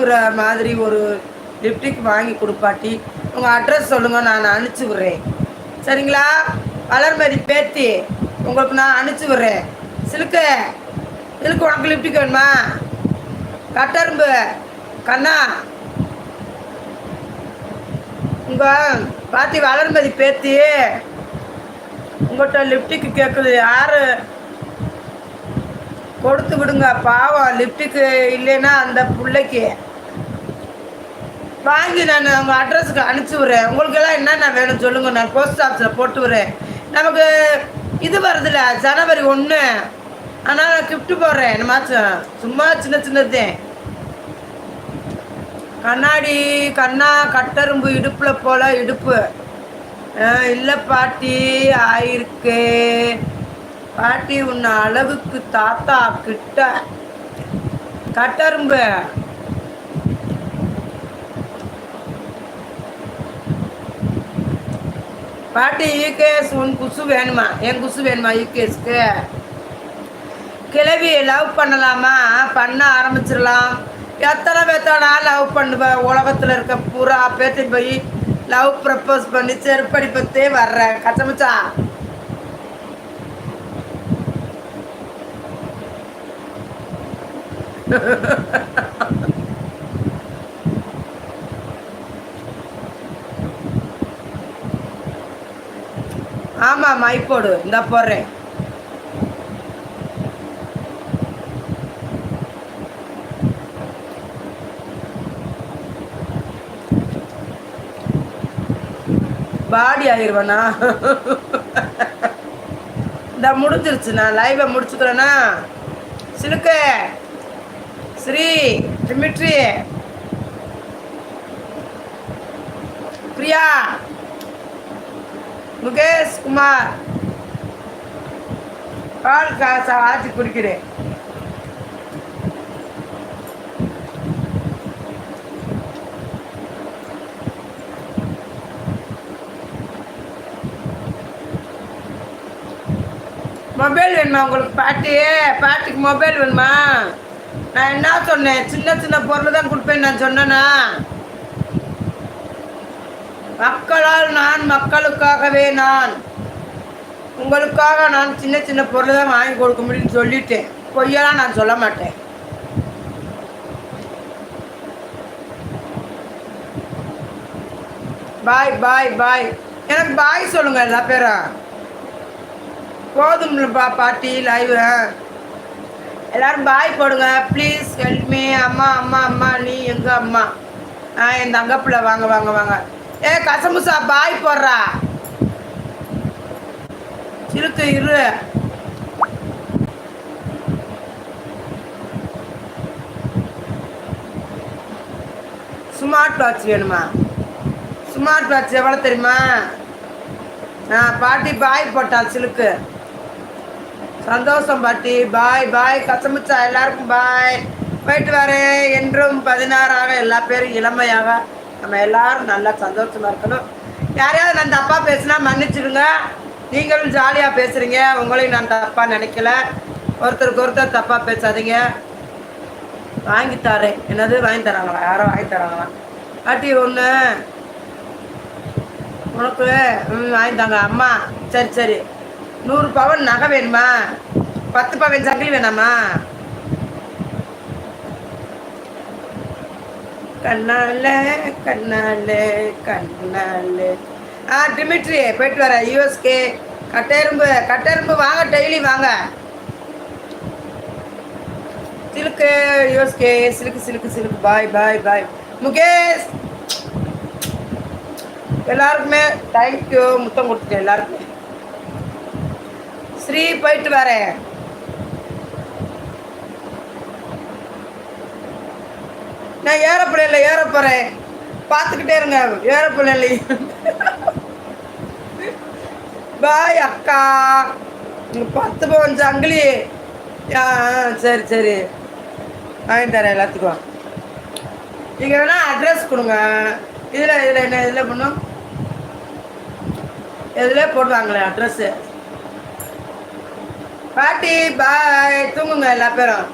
கழுவுற மாதிரி ஒரு லிப்டிக் வாங்கி கொடுப்பாட்டி உங்கள் அட்ரஸ் சொல்லுங்கள் நான் அனுப்பிச்சி விட்றேன். சரிங்களா? வளர்மதி பேத்தி உங்களுக்கு நான் அனுப்பிச்சி விட்றேன். சிலுக்கு சிலுக்கு உனக்கு லிப்டிக் வேணுமா? கட்டரும்பு கண்ணா. உங்கள் பாத்தி வளர்மதி பேத்தி உங்கள்கிட்ட லிப்டிக்கு கேட்குது யார்? கொடுத்து விடுங்க பாவம் லிப்டிக்கு இல்லைன்னா அந்த பிள்ளைக்கு. வாங்கி நான் உங்கள் அட்ரஸுக்கு அனுப்பிச்சி விட்றேன். உங்களுக்கெல்லாம் என்னென்ன வேணும் சொல்லுங்கள் நான் போஸ்ட் ஆஃபீஸில் போட்டு விட்றேன். நமக்கு இது வருதுல்ல ஜனவரி ஒன்று ஆனால் நான் கிஃப்ட்டு போடுறேன். என்னமாச்சும் சும்மா சின்ன சின்னதே. கண்ணாடி கண்ணா கட்டரும்பு இடுப்பில் போல இடுப்பு. இல்லை பாட்டி ஆயிருக்கு. பாட்டி உன்னை அளவுக்கு தாத்தா கிட்ட. கட்டரும்பு. பாட்டி யூகேஎஸ் உன் குசு வேணுமா? என் குசு வேணுமா யூகேஎஸ்க்கு கிளவி லவ் பண்ணலாமா? பண்ண ஆரம்பிச்சிடலாம். எத்தனை பேத்தோடா லவ் பண்ணுவேன். உலகத்தில் இருக்க பூரா பேத்தி போய் லவ் ப்ரப்போஸ் பண்ணி செருப்படி பத்தே வர்றேன். கச்சமச்சா ஆமாம் மை போடு. இந்த போடுறேன். பாடி ஆயிடுவேண்ணா இந்த முடிஞ்சிருச்சு. நான் லைவை முடிச்சுக்கிறேண்ணா. சிலுக்கு. ஸ்ரீ டிமிட்ரி பிரியா. முகேஷ் குமார். பால் காசா ஆச்சு குடிக்கிறேன். மொபைல் வேணுமா உங்களுக்கு? பாட்டி பாட்டிக்கு மொபைல் வேணுமா? நான் என்ன சொன்னேன்? சின்ன சின்ன பொருள் தான் கொடுப்பேன் நான் சொன்னேன்னா மக்களால் நான் மக்களுக்காகவே நான் உங்களுக்காக நான் சின்ன சின்ன பொருள் தான் வாங்கி கொடுக்க முடியும்னு சொல்லிட்டேன் பொய்யெல்லாம் நான் சொல்ல மாட்டேன். பாய் பாய் பாய். எனக்கு பாய் சொல்லுங்க எல்லா பேரும். போதும்லப்பா பாட்டி லைவ் எல்லாரும் பாய் போடுங்க. ப்ளீஸ் ஹெல்ப் மீ அம்மா அம்மா அம்மா நீ எங்க அம்மா? ஆ என் தங்கப்பில் வாங்க வாங்க வாங்க. ஏ கசமுசா பாய் போடுறா. சிறுத்து இரு. ஸ்மார்ட் வாட்ச் வேணுமா? ஸ்மார்ட் வாட்ச் எவ்வளோ தெரியுமா? ஆ பாட்டி பாய் போட்டாள் சிலுக்கு. சந்தோஷம் பாட்டி. பாய் பாய் கசமிச்சா எல்லாருக்கும் பாய். போயிட்டு வரேன். என்றும் பதினாறாக எல்லா பேரும் இளமையாக நம்ம எல்லாரும் நல்லா சந்தோஷமா இருக்கணும். யாரையாவது நான் தப்பாக பேசுனா மன்னிச்சிடுங்க. நீங்களும் ஜாலியாக பேசுகிறீங்க உங்களையும் நான் தப்பாக நினைக்கல. ஒருத்தருக்கு ஒருத்தர் தப்பாக பேசாதீங்க. வாங்கி தரேன். என்னது? வாங்கி தராங்களா? யாரோ வாங்கி தராங்களா? பாட்டி ஒன்று உனக்கு ம் வாங்கி தாங்க. அம்மா சரி சரி. நூறு பவன் நகை வேணுமா? பத்து பவன் சங்கிலி வேணாமா? கண்ணால கண்ணால கண்ணால. ஆ டிமிட்ரி போயிட்டு வரேன் யூஎஸ்கே கட்டெரும்பு கட்டெரும்பு வாங்க டெய்லி வாங்க. சிலுக்கு யூஎஸ்கே சிலுக்கு சிலுக்கு சிலுக்கு. பாய் பாய் பாய் முகேஷ்! எல்லாருக்குமே தேங்க்யூ முத்தம் கொடுத்துட்டேன் எல்லாருக்குமே. ஸ்ரீ போயிட்டு வரேன். நான் ஏரோப்ளேனில் ஏற போகிறேன் பார்த்துக்கிட்டே இருங்க ஏரோப்ளேன்ல பாய் அக்கா. பத்து பவன் சங்கிலி. ஆ சரி சரி. வாங்கி தரேன் எல்லாத்துக்கும். நீங்கள் வேணால் அட்ரஸ் கொடுங்க. இதில் இதில் என்ன இதில் பண்ணும் இதில் போடுவாங்களே அட்ரஸ்ஸு பாட்டி பாய் தூங்குங்க எல்லா பேரும்.